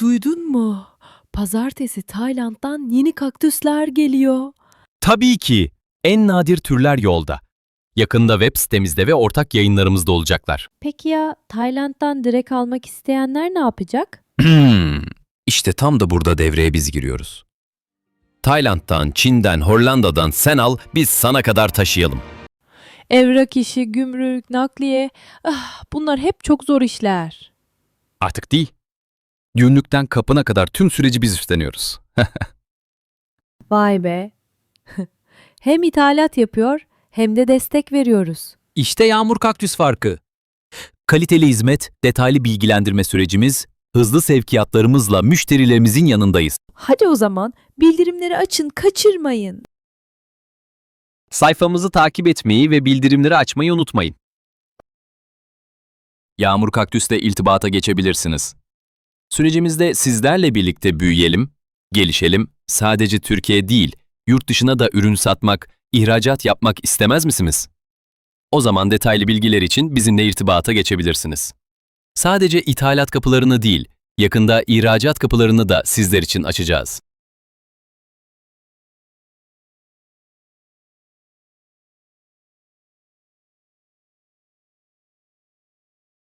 Duydun mu? Pazartesi Tayland'dan yeni kaktüsler geliyor. Tabii ki. En nadir türler yolda. Yakında web sitemizde ve ortak yayınlarımızda olacaklar. Peki ya Tayland'dan direkt almak isteyenler ne yapacak? İşte tam da burada devreye biz giriyoruz. Tayland'dan, Çin'den, Hollanda'dan sen al, biz sana kadar taşıyalım. Evrak işi, gümrük, nakliye. Ah, bunlar hep çok zor işler. Artık değil. Günlükten kapına kadar tüm süreci biz üstleniyoruz. Vay be. hem ithalat yapıyor hem de destek veriyoruz. İşte yağmur kaktüs farkı. Kaliteli hizmet, detaylı bilgilendirme sürecimiz, hızlı sevkiyatlarımızla müşterilerimizin yanındayız. Hadi o zaman bildirimleri açın, kaçırmayın. Sayfamızı takip etmeyi ve bildirimleri açmayı unutmayın. Yağmur Kaktüs'te iltibata geçebilirsiniz. Sürecimizde sizlerle birlikte büyüyelim, gelişelim, sadece Türkiye değil, yurt dışına da ürün satmak, ihracat yapmak istemez misiniz? O zaman detaylı bilgiler için bizimle irtibata geçebilirsiniz. Sadece ithalat kapılarını değil, yakında ihracat kapılarını da sizler için açacağız.